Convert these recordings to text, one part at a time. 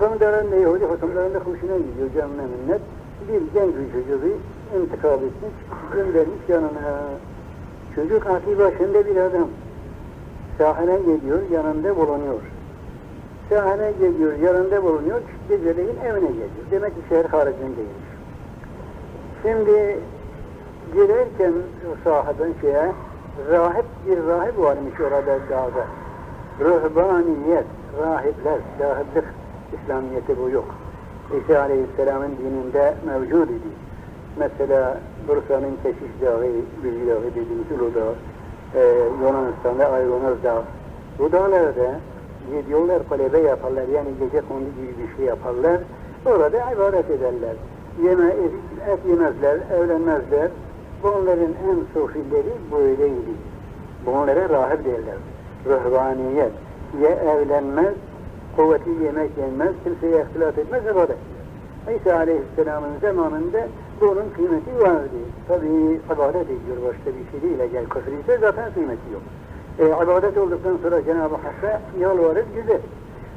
Hükümdarın da Yahudi hükümdarın da hoşuna gidiyor canına minnet. Bir genç bir çocuğu intikal etmiş, göndermiş yanına. Çocuk aklı başında bir adam. Sahene geliyor, yanında bulunuyor. Sahene geliyor, yanında bulunuyor, geceleyin evine geliyor. Demek ki şehir haricindeymiş. Şimdi girerken sahadan şeye, rahip bir rahip varmış orada dağda. Ruhbaniyet, rahipler, rahiplik İslamiyeti bu yok. İsa Aleyhisselam'ın dininde mevcud idi. Mesela Bursa'nın Keşiş Dağı, Bilgi Dağı dediğimiz Ulu Dağı, e, Yunanistan'da Ayvanos Dağı. Bu dağlarda gidiyorlar, talebe yaparlar, yani gece kondu gibi bir şey yaparlar. Orada ibadet ederler. Yeme, et, et yemezler, evlenmezler. Bunların en sofileri böyleydi. Bunlara rahip derler. Ruhbaniyet. Ya evlenmez, kuvveti yemek yenmez, kimseye ihtilat etmez, ibadet İsa Aleyhisselam'ın zamanında bunun kıymeti vardı. Tabi ibadet ediyor başka bir şey değil. Eğer küfür ise zaten kıymeti yok. E, ibadet olduktan sonra Cenab-ı Hakk'a yalvarır güzel.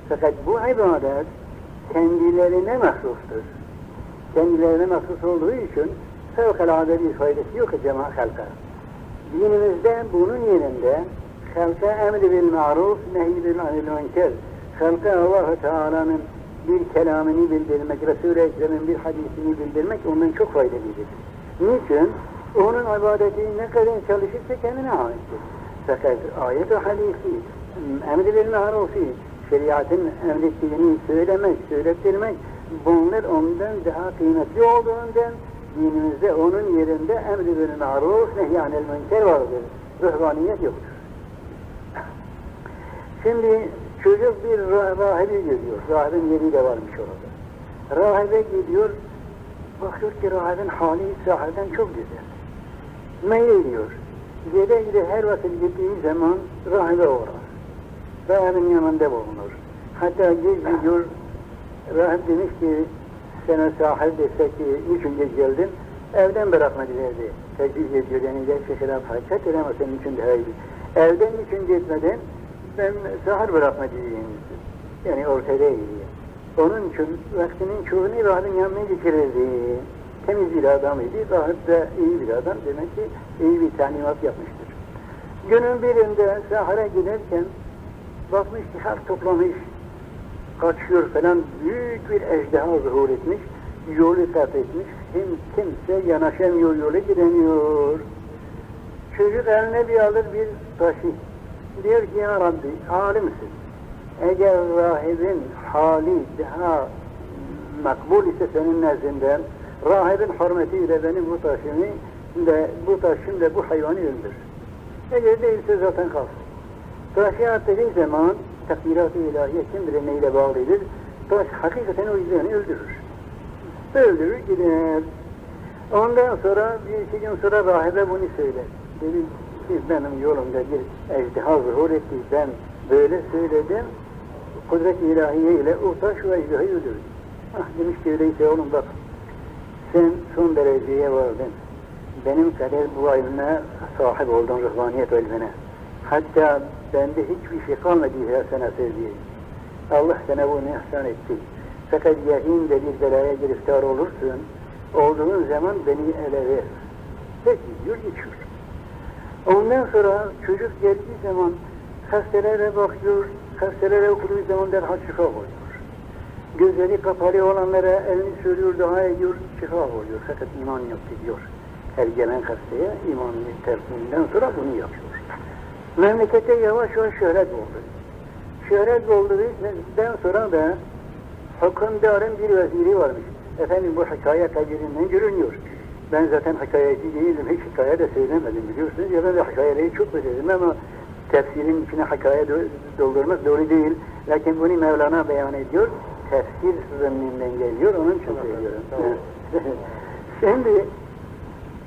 Fakat bu ibadet kendilerine mahsustur. Kendilerine mahsus olduğu için fevkalade bir faydası yok cemaat halka. Dinimizde bunun yerinde halka emri bil maruf, nehy bil anil münker. Halka Allah-u Teala'nın bir kelamını bildirmek, Resul-i Ekrem'in bir hadisini bildirmek ondan çok faydalıdır. Niçin? Onun ibadeti ne kadar çalışırsa kendine aittir. Fakat ayet ve hadisi, emri bil marufi, şeriatın emrettiğini söylemek, söylettirmek, bunlar ondan daha kıymetli olduğundan dinimizde onun yerinde emri bil maruf, nehyanel münker vardır. Ruhbaniyet yoktur. Şimdi çocuk bir rah rahibe gidiyor. Rahibin yeri de varmış orada. Rahibe gidiyor. Bakıyor ki rahibin hali sahiden çok güzel. Meylediyor. Gide gide her vakit gittiği zaman rahibe uğrar. Rahibin yanında bulunur. Hatta geç gidiyor. Rahip demiş ki sana sahip desek ki niçin geç geldin? Evden bırakma diledi. Tecrüz ediyor yani gerçekten hakikat edemez senin için daha iyi. Evden niçin gitmeden ben sahur bırakma diyeyim. Yani ortadaydı. Onun için vaktinin çoğunu rahibin yanına geçirirdi. Temiz bir adamıydı. Rahip de iyi bir adam. Demek ki iyi bir tanimat yapmıştır. Günün birinde sahara giderken bakmış ki halk toplamış kaçıyor falan büyük bir ejderha zuhur etmiş. Yolu kat etmiş. Kim, kimse yanaşamıyor, yola gidemiyor. Çocuk eline bir alır bir taşı. Diyor ki ya Rabbi alimsin. Eğer rahibin hali daha makbul ise senin nezdinden rahibin hürmetiyle benim bu taşımı de bu taşım da bu hayvanı öldür. Eğer değilse zaten kalsın. Taşı attığı zaman takdirat-ı ilahiye kim bilir neyle bağlıdır. Taş hakikaten o yüzden öldürür. Öldürür gider. Ondan sonra bir iki gün sonra rahibe bunu söyler. Dedi ki benim yolumda bir ejdiha zuhur etti. Ben böyle söyledim. Kudret-i ilahiye ile o taş ve ejderhayı öldürdü. Ah demiş ki öyleyse oğlum bak sen son dereceye vardın. Benim kadar bu ilme sahip oldun ruhbaniyet ilmine. Hatta bende hiçbir şey kalmadı ya sana söyleyeyim. Allah sana bunu ihsan etti. Fakat yakinde bir belaya giriftar olursun, olduğun zaman beni ele ver. Peki diyor geçiyor. Ondan sonra çocuk geldiği zaman hastelere bakıyor, hastelere okuduğu zaman derhal şifa oluyor. Gözleri kapalı olanlara elini sürüyor, dua ediyor, şifa oluyor. Fakat iman yok diyor. Her gelen hastaya imanın tersinden sonra bunu yapıyor. Memlekete yavaş yavaş şöhret oldu. Şöhret olduğundan sonra da hükümdarın bir veziri varmış. Efendim bu hikaye kabirinden görünüyor. Ben zaten hikayeci değilim, hiç hikaye de söylemedim biliyorsunuz. Ya ben de hikayeleri çok bilirim ama tefsirin içine hikaye doldurmak doğru değil. Lakin bunu Mevlana beyan ediyor. Tefsir zımninden geliyor, onun için söylüyorum. Şimdi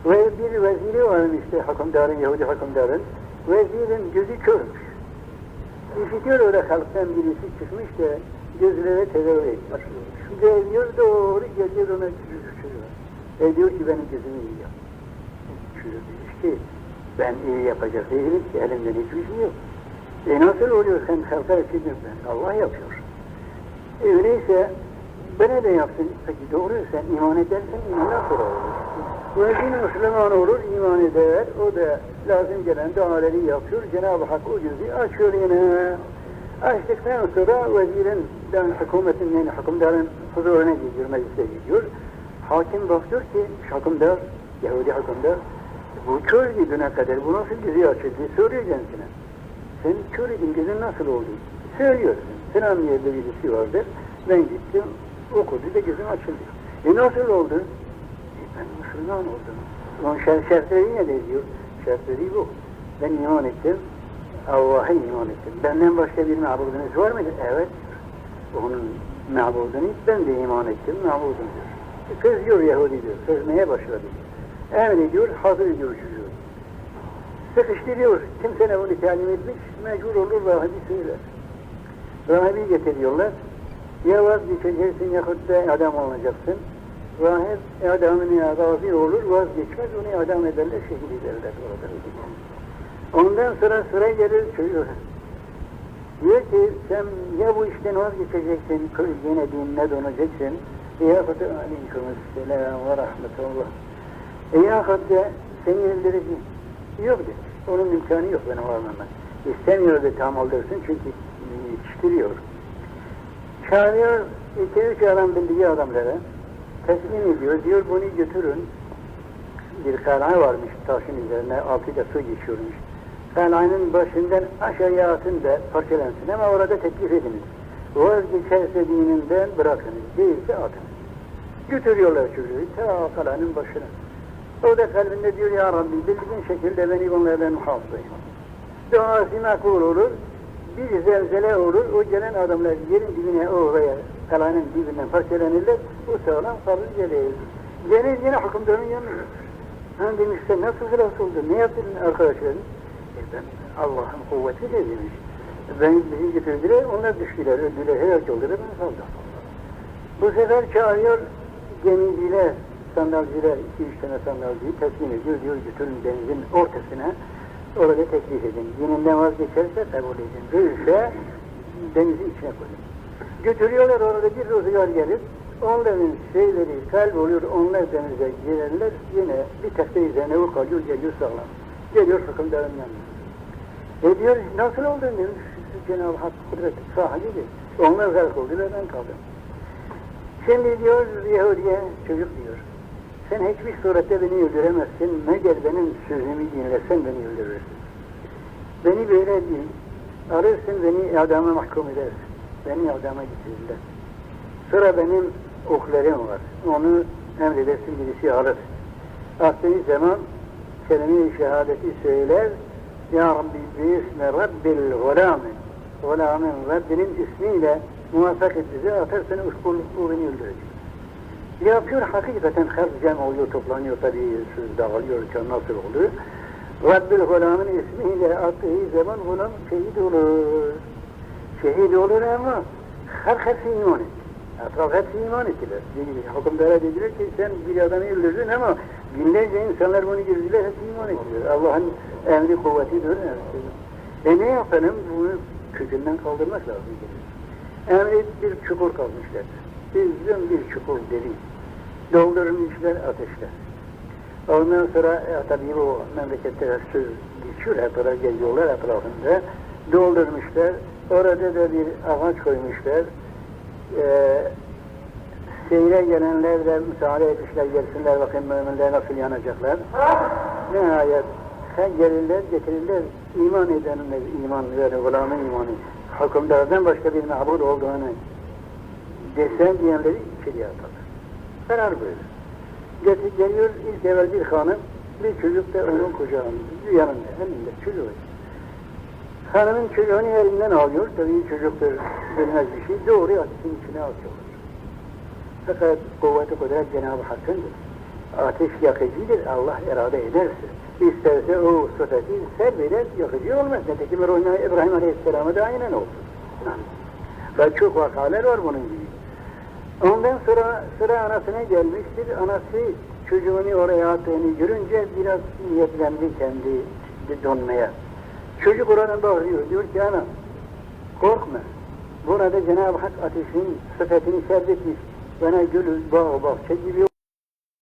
ve bir veziri varmış işte hükümdarın, Yahudi hükümdarın. Vezirin gözü körmüş. İşitiyor öyle halktan birisi çıkmış da gözlere tedavül etmiş. Geliyor doğru geliyor ona çürüyor. E diyor ki benim gözümü iyi yap. Çürüyor ki ben iyi yapacak değilim ki elimden hiçbir şey yok. E nasıl oluyor sen halka etmiyorsun ben? Allah yapıyor. E öyle Öyleyse bana da yapsın. Peki doğru sen iman edersen imandan sonra olur. Müezzin Müslüman olur, iman eder. O da lazım gelen duaları yapıyor. Cenab-ı Hak o yüzü açıyor yine. Açtıktan sonra vezirin, yani hükümetin, yani hükümdarın huzuruna gidiyor, meclise gidiyor. Hakim bakıyor ki, hükümdar, Yahudi hükümdar, bu kör düne kadar bu nasıl gözü açıldı? Soruyor kendisine. Sen kör idin, gözün nasıl oldu? Söylüyorsun. Sinan yerde birisi vardır. Ben gittim, okudu da gözüm açıldı. E nasıl oldu? E ben Müslüman oldum. Onun şer şartları ne diyor? Şartları bu. Ben iman ettim. Allah'a iman ettim. Benden başka bir mabudunuz var mıydı? Evet. Onun mabudunu ben de iman ettim. E kızıyor Yahudi diyor. Kızmaya başladı. Emrediyor, hazır ediyor çocuğu. Sıkıştırıyor. Kimse bunu talim etmiş, mecbur olur rahibi söyler. Rahibi getiriyorlar. Ya vazgeçeceksin yahut da adam olacaksın. Rahip adamına razı olur, vazgeçmez, onu adam ederler, şehit ederler orada. Ondan sonra sıra gelir çocuğu. Diyor ki sen ya bu işten vazgeçeceksin, yine dinine döneceksin. Da aleykümselam ve rahmetullah. Yahut da seni öldüreceğim. Yok dedi. Onun imkanı yok benim varmama. İstemiyor da tam oldursun çünkü yetiştiriyor. Çağırıyor iki üç adam bildiği adamlara. Teslim ediyor. Diyor bunu götürün. Bir kala varmış taşın üzerine altı da su geçiyormuş. Kalanın başından aşağıya atın da parçalansın ama orada teklif ediniz. Vazgeçerse dininden bırakınız. Değilse atın. Götürüyorlar çocuğu ta kalanın başına. O da kalbinde diyor ya Rabbi bildiğin şekilde beni bunlardan muhafaza et. Duası makbul olur. Bir zelzele olur. O gelen adamlar yerin dibine oraya kalanın dibinden parçalanırlar. Bu sağlam kalır gelir. Gelir yine hükümdarın yanına. Ha demiş sen nasıl hıras oldun? Ne yaptın arkadaşların? E ben Allah'ın kuvveti de demiş. Ben bizi getirdiler, onlar düştüler, öldüler, helak oldular, ben kaldım. Bu sefer çağırıyor gemiciler, sandalcılar, iki üç tane sandalcıyı teslim ediyor, diyor götürün denizin ortasına, orada teklif edin. Dininden vazgeçerse kabul edin. Değilse denizin içine koyun. Götürüyorlar orada bir rüzgar gelir, onların şeyleri kalp oluyor, onlar denize girerler, yine bir tekne üzerine kalıyor, geliyor sağlam. Geliyor hükümdarın yanına. E diyor, nasıl oldu Cenab-ı Hak kudret sahibidir. Onlar garip oldular, ben kaldım. Şimdi diyor Yahudi'ye çocuk diyor. Sen hiçbir surette beni öldüremezsin. Meğer benim sözümü dinlersen beni öldürürsün. Beni böyle değil. Arırsın beni adama mahkum edersin. Beni adama getirirler. Sıra benim oklarım var. Onu emredersin birisi alır. Attığı zaman kelime-i şehadeti söyler. Ya Rabbi biisme Rabbil gulamin. Gulamin Rabbinin ismiyle muvaffak et bizi atarsan o beni öldürecek. Yapıyor hakikaten her cem oluyor toplanıyor tabii söz dağılıyor nasıl oluyor. Rabbil Gulam'ın ismiyle attığı zaman gulam şehit olur. Şehit olur ama her hepsi iman etti. Etraf hepsi iman ettiler. Hükümdara dediler ki sen bir adamı öldürdün ama binlerce insanlar bunu gördüler hepsi iman ettiler. Allah'ın emri kuvvetidir. E ne yapalım? Bunu kökünden kaldırmak lazım. Emri bir çukur kazmışlar. Uzun bir çukur deri. Doldurmuşlar ateşle. Ondan sonra e, tabii bu memlekette söz geçiyor, hep oraya geliyorlar etrafında. Doldurmuşlar. Orada da bir ağaç koymuşlar. Ee, seyre gelenler de müsaade etmişler, gelsinler bakayım müminler nasıl yanacaklar. Nihayet gelirler, getirirler, iman edenler, iman yani gulamın imanı, hükümdardan başka bir mabud olduğunu desen diyenleri içeriye atarlar. Karar böyle. Getir, geliyor ilk evvel bir hanım, bir çocuk da onun kucağında, yanında, elinde çocuğu. Hanımın çocuğunu elinden alıyor, tabii çocuklar bilmez bir şey, doğru ateşin içine atıyorlar. Fakat kuvveti kudret Cenab-ı Hakk'ındır. Ateş yakıcıdır, Allah irade ederse. İsterse o sıfatı serveder, yakıcı olmaz. Nitekim İbrahim Aleyhisselam'a da aynen oldu. Ve çok vakalar var bunun gibi. Ondan sonra sıra anasına gelmiştir. Anası çocuğunu oraya attığını görünce biraz niyetlendi kendi donmaya. Çocuk oradan bağırıyor. Diyor ki ana korkma. Burada Cenab-ı Hak ateşin sıfatını serdetmiş. Bana gül, bağ, bahçe gibi